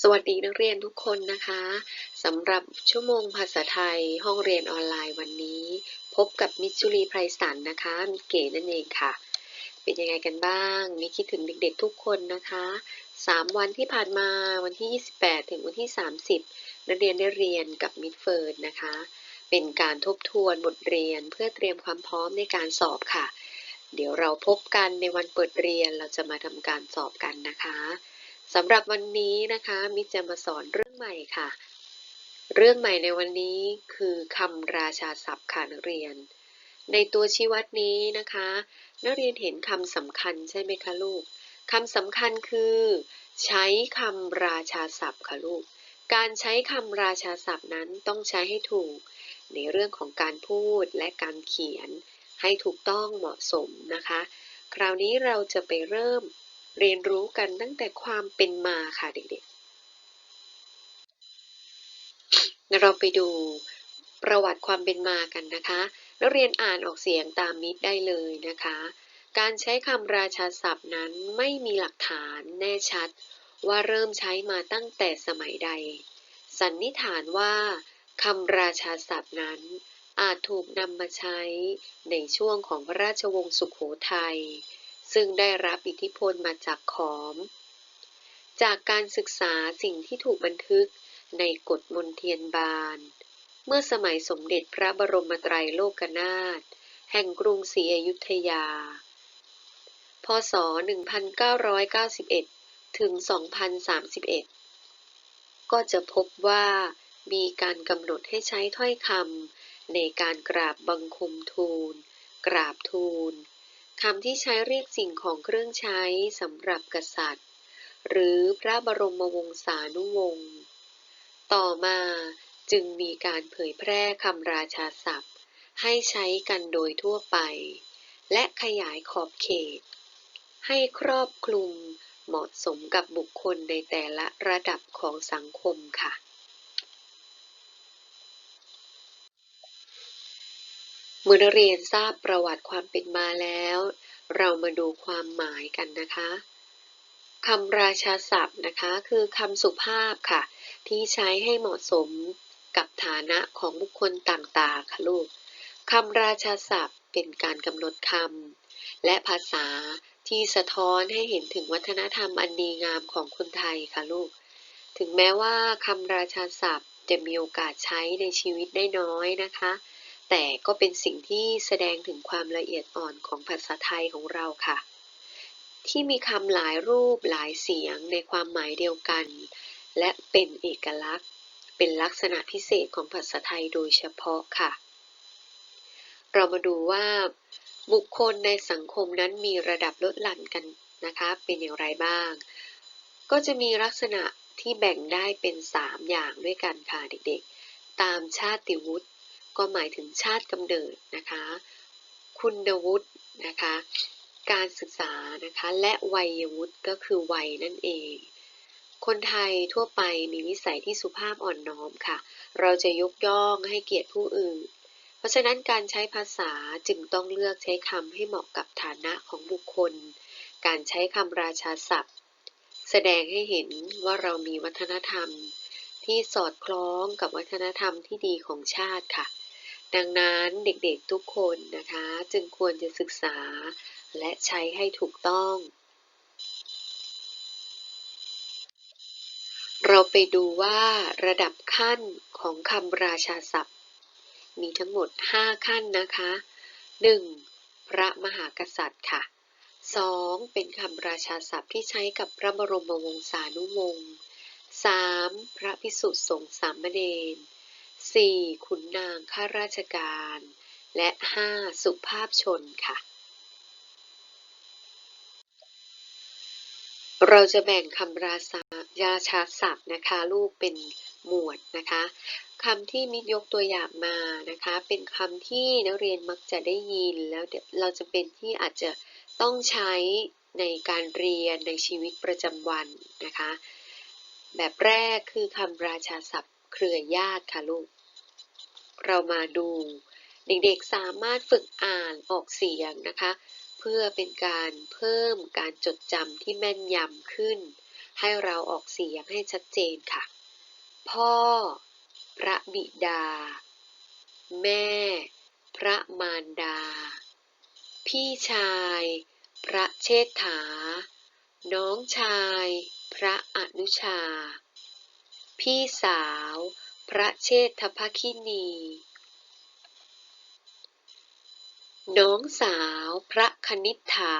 สวัสดีนักเรียนทุกคนนะคะสำหรับชั่วโมงภาษาไทยห้องเรียนออนไลน์วันนี้ พบกับมิจุรีไพรสันนะคะ มิเก๋นั่นเองค่ะ เป็นยังไงกันบ้างมิคิดถึงเด็กๆทุกคนนะคะ 3 วันที่ผ่านมาวันที่ 28 ถึงวันที่ 30 นักเรียนได้เรียนกับมิดเฟิร์นนะคะ เป็นการทบทวนบทเรียนเพื่อเตรียมความพร้อมในการสอบค่ะ เดี๋ยวเราพบกันในวันเปิดเรียนเราจะมาทำการสอบกันนะคะ สำหรับวันนี้นะคะมิจะมาสอนเรื่องใหม่ค่ะ เรื่องใหม่ในวันนี้คือคำราชาศัพท์ค่ะนักเรียน ในตัวชี้วัดนี้นะคะนักเรียนเห็นคำสำคัญใช่ไหมคะลูกคำสำคัญคือ ใช้คำราชาศัพท์ค่ะลูก การใช้คำราชาศัพท์นั้นต้องใช้ให้ถูก ในเรื่องของการพูดและการเขียน ให้ถูกต้องเหมาะสมนะคะ คราวนี้เราจะไปเริ่ม เรียนรู้กันตั้งแต่ความเป็นมาค่ะเด็กๆ เราไปดูประวัติความเป็นมากันนะคะ นักเรียนอ่านออกเสียงตามมิตรได้เลยนะคะ การใช้คำราชาศัพท์นั้นไม่มีหลักฐานแน่ชัด ว่าเริ่มใช้มาตั้งแต่สมัยใด สันนิษฐานว่าคำราชาศัพท์นั้นอาจถูกนำมาใช้ในช่วงของพระราชวงศ์สุขโขทัย ซึ่งได้รับอิทธิพลมาจากขอม จากการศึกษาสิ่งที่ถูกบันทึกในกฎมนเทียนบาน เมื่อสมัยสมเด็จพระบรมไตรโลกนาถแห่งกรุงศรีอยุธยา พศ 1991 ถึง 2031 ก็จะพบว่ามีการกำหนดให้ใช้ถ้อยคำในการกราบบังคมทูล กราบทูล คำที่ใช้เรียกสิ่งของเครื่องใช้สำหรับกษัตริย์ หรือพระบรมวงศานุวงศ์ต่อมาจึงมีการเผยแพร่คำราชาศัพท์ ให้ใช้กันโดยทั่วไป และขยายขอบเขต ให้ครอบคลุมเหมาะสมกับบุคคลในแต่ละระดับของสังคมค่ะ เมื่อนักเรียนทราบประวัติความเป็นมาแล้ว เรามาดูความหมายกันนะคะคำราชาศัพท์นะคะคือคำสุภาพค่ะ ที่ใช้ให้เหมาะสมกับฐานะของบุคคลต่างๆค่ะลูกคำราชาศัพท์เป็นการกำหนดคำและภาษาที่สะท้อนให้เห็นถึงวัฒนธรรมอันดีงามของคนไทยค่ะลูก ถึงแม้ว่าคำราชาศัพท์จะมีโอกาสใช้ในชีวิตได้น้อยนะคะ แต่ก็เป็นสิ่งที่แสดงถึงความละเอียดอ่อนของภาษาไทยของเราค่ะ ที่มีคำหลายรูปหลายเสียงในความหมายเดียวกัน และเป็นเอกลักษณ์ เป็นลักษณะพิเศษของภาษาไทยโดยเฉพาะค่ะ เรามาดูว่าบุคคลในสังคมนั้นมีระดับลดหลั่นกันนะคะ เป็นอย่างไรบ้าง ก็จะมีลักษณะที่แบ่งได้เป็น 3 อย่างด้วยกันค่ะเด็กๆ ตามชาติวุฒิ ก็หมายถึงชาติกำเนิดนะคะ คุณวุฒินะคะ การศึกษานะคะ และวัยวุฒิก็คือวัยนั่นเอง คนไทยทั่วไปมีนิสัยที่สุภาพอ่อนน้อมค่ะ เราจะยกย่องให้เกียรติผู้อื่น เพราะฉะนั้นการใช้ภาษาจึงต้องเลือกใช้คำให้เหมาะกับฐานะของบุคคล การใช้คำราชาศัพท์ แสดงให้เห็นว่าเรามีวัฒนธรรมที่สอดคล้องกับวัฒนธรรมที่ดีของชาติค่ะ ดังนั้นเด็กๆทุกคนนะคะ จึงควรจะศึกษาและใช้ให้ถูกต้อง เราไปดูว่าระดับขั้นของคำราชาศัพท์ มีทั้งหมด 5 ขั้นนะคะ 1. พระมหากษัตริย์ค่ะ 2. เป็นคำราชาศัพท์ที่ใช้กับพระบรมวงศานุวงศ์ 3. พระพิสุทธิสงฆ์สามเณร 4. ขุนนางข้าราชการ และ 5. สุภาพชนค่ะ เราจะแบ่งคำราชายาชาศัพท์นะคะลูกเป็นหมวดนะคะคำที่มิตรยกตัวอย่างมานะคะ เป็นคำที่นักเรียนมักจะได้ยิน แล้วเราจะเป็นที่อาจจะต้องใช้ในการเรียนในชีวิตประจำวันนะคะ แบบแรกคือคำราชาศัพท์ เครือญาติค่ะลูก เรามาดู เด็กๆสามารถฝึกอ่านออกเสียงนะคะ เพื่อเป็นการเพิ่มการจดจำที่แม่นยำขึ้น ให้เราออกเสียงให้ชัดเจนค่ะ พ่อ พระบิดา แม่ พระมารดา พี่ชาย พระเชษฐา น้องชาย พระอนุชา พี่สาว พระเชษฐภคินี น้องสาวพระคณิษฐา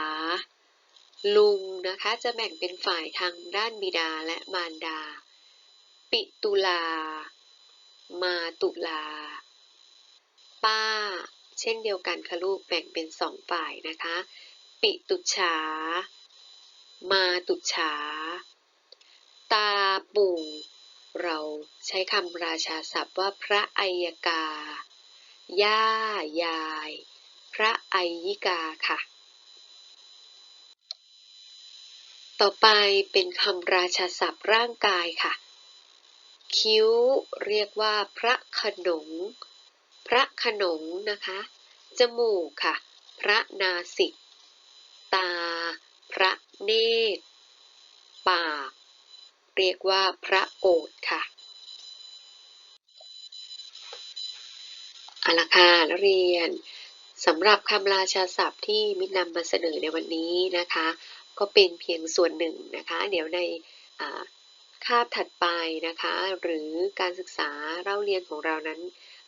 ลุงนะคะจะแบ่งเป็นฝ่ายทางด้านบิดาและมารดา ปิตุลา มาตุลา ป้า เช่นเดียวกันค่ะลูกแบ่งเป็นสองฝ่ายนะคะ ปิตุฉามาตุฉาตาปู่ เราใช้คำราชาศัพท์ว่าพระอัยกา ย่า ยาย พระอัยยิกาค่ะ ต่อไปเป็นคำราชาศัพท์ร่างกายค่ะ คิ้วเรียกว่าพระขนง พระขนงนะคะ จมูกค่ะ พระนาสิก ตา พระเนตร ปาก เรียกว่าพระโอษฐ์ค่ะอาละค่ะนักเรียนสำหรับคำราชาศัพท์ที่มิตรนำมาเสนอในวันนี้นะคะ ก็เป็นเพียงส่วนหนึ่งนะคะ เดี๋ยวในคาบถัดไปนะคะ หรือการศึกษาเล่าเรียนของเรานั้น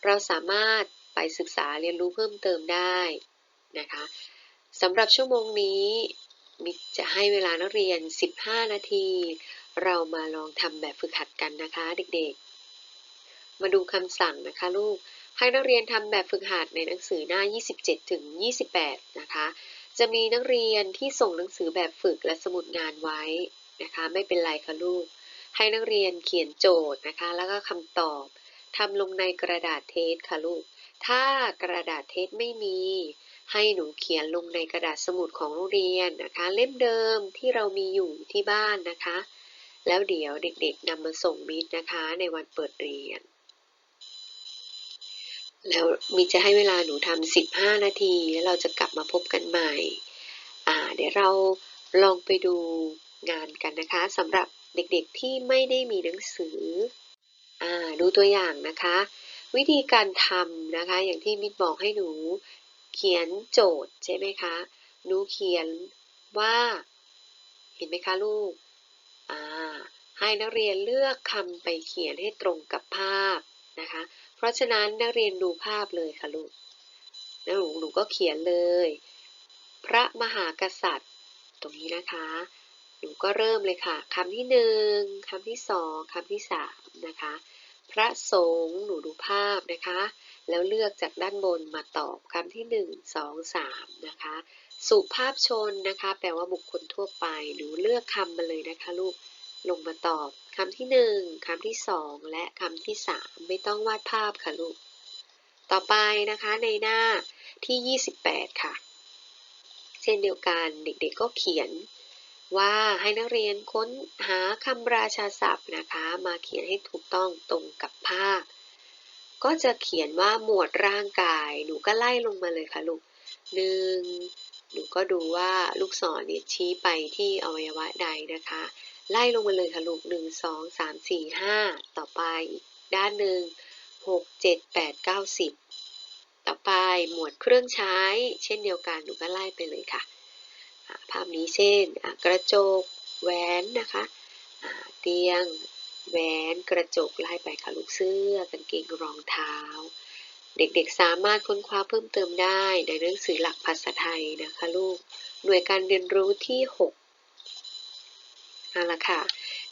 เราสามารถไปศึกษาเรียนรู้เพิ่มเติมได้นะคะสำหรับชั่วโมงนี้มิจะให้เวลานักเรียน 15 นาที เรามาลองทำแบบฝึกหัดกันนะคะเด็กๆ มาดูคำสั่งนะคะลูก ให้นักเรียนทำแบบฝึกหัดในหนังสือหน้า 27 ถึง 28 นะคะ จะมีนักเรียนที่ส่งหนังสือแบบฝึกและสมุดงานไว้นะคะ ไม่เป็นไรค่ะลูก ให้นักเรียนเขียนโจทย์นะคะ แล้วก็คำตอบทำลงในกระดาษเทสค่ะลูก ถ้ากระดาษเทสไม่มี ให้หนูเขียนลงในกระดาษสมุดของโรงเรียนนะคะ เล่มเดิมที่เรามีอยู่ที่บ้านนะคะ แล้วเดี๋ยวเด็กๆนำมาส่งมิตรนะคะในวันเปิดเรียน แล้วมีจะให้เวลาหนูทำ15 นาที แล้วเราจะกลับมาพบกันใหม่ อ่า เดี๋ยวเราลองไปดูงานกันนะคะสำหรับเด็กๆที่ไม่ได้มีหนังสือ อ่า ดูตัวอย่างนะคะ วิธีการทำนะคะ อย่างที่มิตรบอกให้หนูเขียนโจทย์ใช่ไหมคะ หนูเขียนว่า เห็นไหมคะลูก ให้นักเรียนเลือกคำไปเขียนให้ตรงกับภาพนะคะ เพราะฉะนั้นนักเรียนดูภาพเลยค่ะลูกแล้วหนูหนูก็เขียนเลย พระมหากษัตริย์ ตรงนี้นะคะ หนูก็เริ่มเลยค่ะคำที่หนึ่งคำที่สองคำที่สามนะคะ พระสงฆ์หนูดูภาพนะคะ แล้วเลือกจากด้านบนมาตอบคำที่หนึ่งสองสามนะคะ สุภาพชนนะคะ แปลว่าบุคคลทั่วไป หนูเลือกคำมาเลยนะคะลูก ลงมาตอบคำที่หนึ่งคำที่สองและคำที่สามไม่ต้องวาดภาพค่ะลูก ต่อไปนะคะในหน้าที่ 28 ค่ะ เช่นเดียวกันเด็กๆก็เขียนว่าให้นักเรียนค้นหาคำราชาศัพท์นะคะ มาเขียนให้ถูกต้องตรงกับภาพ ก็จะเขียนว่าหมวดร่างกาย หนูก็ไล่ลงมาเลยค่ะลูกหนึ่ง หนูก็ดูว่าลูกศรเนี่ยชี้ไปที่อวัยวะใดนะคะ ไล่ลงมาเลยค่ะลูกหนึ่งสองสามสี่ห้าต่อไปอีกด้านหนึ่งหกเจ็ดแปดเก้าสิบต่อไปหมวดเครื่องใช้ เช่นเดียวกันหนูก็ไล่ไปเลยค่ะ ภาพนี้เช่นกระจกแหวนนะคะเตียงแหวนกระจกไล่ไปค่ะลูกเสื้อกางเกงรองเท้า เด็กๆสามารถค้นคว้าเพิ่มเติมได้ในหนังสือหลักภาษาไทยนะคะลูก หน่วยการเรียนรู้ที่ 6 เอาละค่ะ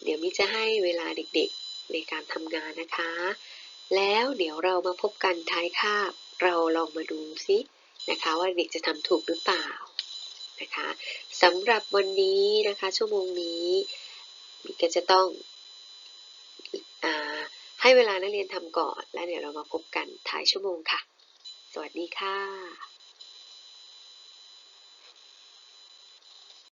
เดี๋ยวมิจะให้เวลาเด็กๆในการทำงานนะคะ แล้วเดี๋ยวเรามาพบกันท้ายคาบ เราลองมาดูซินะคะว่าเด็กจะทำถูกหรือเปล่านะคะสำหรับวันนี้นะคะชั่วโมงนี้มิก็จะต้อง ให้เวลานักเรียนทำก่อน แล้วเดี๋ยวเรามาพบกันท้ายชั่วโมงค่ะ สวัสดีค่ะ